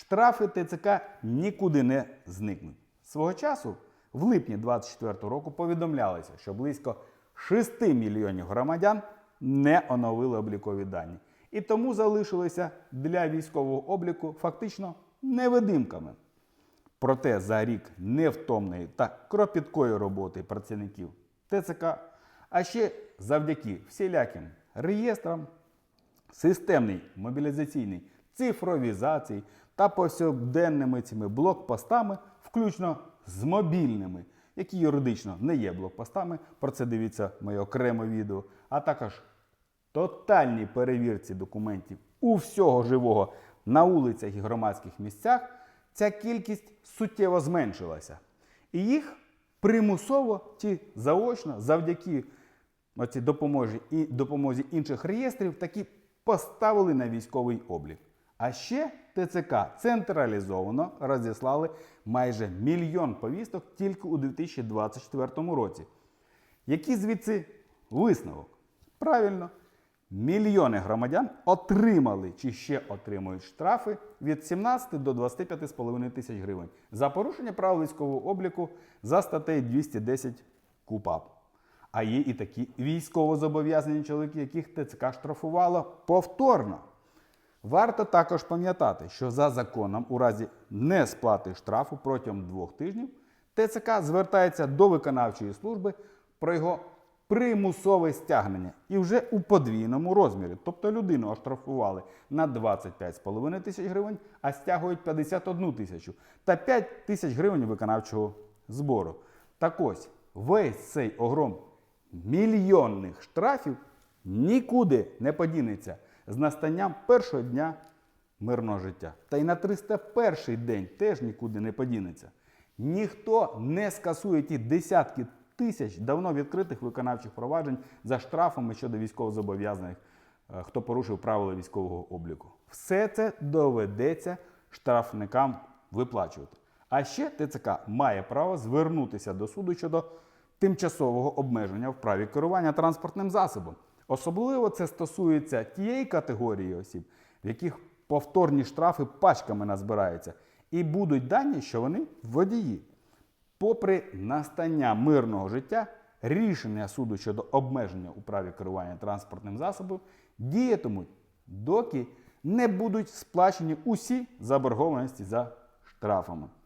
Штрафи ТЦК нікуди не зникнуть. Свого часу, в липні 2024 року, повідомлялося, що близько 6 мільйонів громадян не оновили облікові дані. І тому залишилися для військового обліку фактично невидимками. Проте за рік невтомної та кропіткої роботи працівників ТЦК, а ще завдяки всіляким реєстрам, системній мобілізаційній цифровізації та повсякденними цими блокпостами, включно з мобільними, які юридично не є блокпостами, про це дивіться моє окреме відео, а також тотальній перевірці документів у всього живого на вулицях і громадських місцях, ця кількість суттєво зменшилася. І їх примусово чи заочно завдяки допомозі, допомозі інших реєстрів таки поставили на військовий облік. А ще ТЦК централізовано розіслали майже мільйон повісток тільки у 2024 році. Який звідси висновок? Правильно, мільйони громадян отримали чи ще отримують штрафи від 17 до 25,5 тисяч гривень за порушення правил військового обліку за статтею 210 КУПАП. А є і такі військовозобов'язані чоловіки, яких ТЦК штрафувало повторно. Варто також пам'ятати, що за законом, у разі несплати штрафу протягом двох тижнів, ТЦК звертається до виконавчої служби про його примусове стягнення і вже у подвійному розмірі. Тобто людину оштрафували на 25,5 тисяч гривень, а стягують 51 тисячу та 5 тисяч гривень виконавчого збору. Так ось, весь цей огром мільйонних штрафів нікуди не подінеться з настанням першого дня мирного життя. Та й на 301 день теж нікуди не подінеться. Ніхто не скасує ті десятки тисяч давно відкритих виконавчих проваджень за штрафами щодо військовозобов'язаних, е, хто порушив правила військового обліку. Все це доведеться штрафникам виплачувати. А ще ТЦК має право звернутися до суду щодо тимчасового обмеження в праві керування транспортним засобом. Особливо це стосується тієї категорії осіб, в яких повторні штрафи пачками назбираються, і будуть дані, що вони водії. Попри настання мирного життя, рішення суду щодо обмеження у праві керування транспортним засобом діятимуть, доки не будуть сплачені усі заборгованості за штрафами.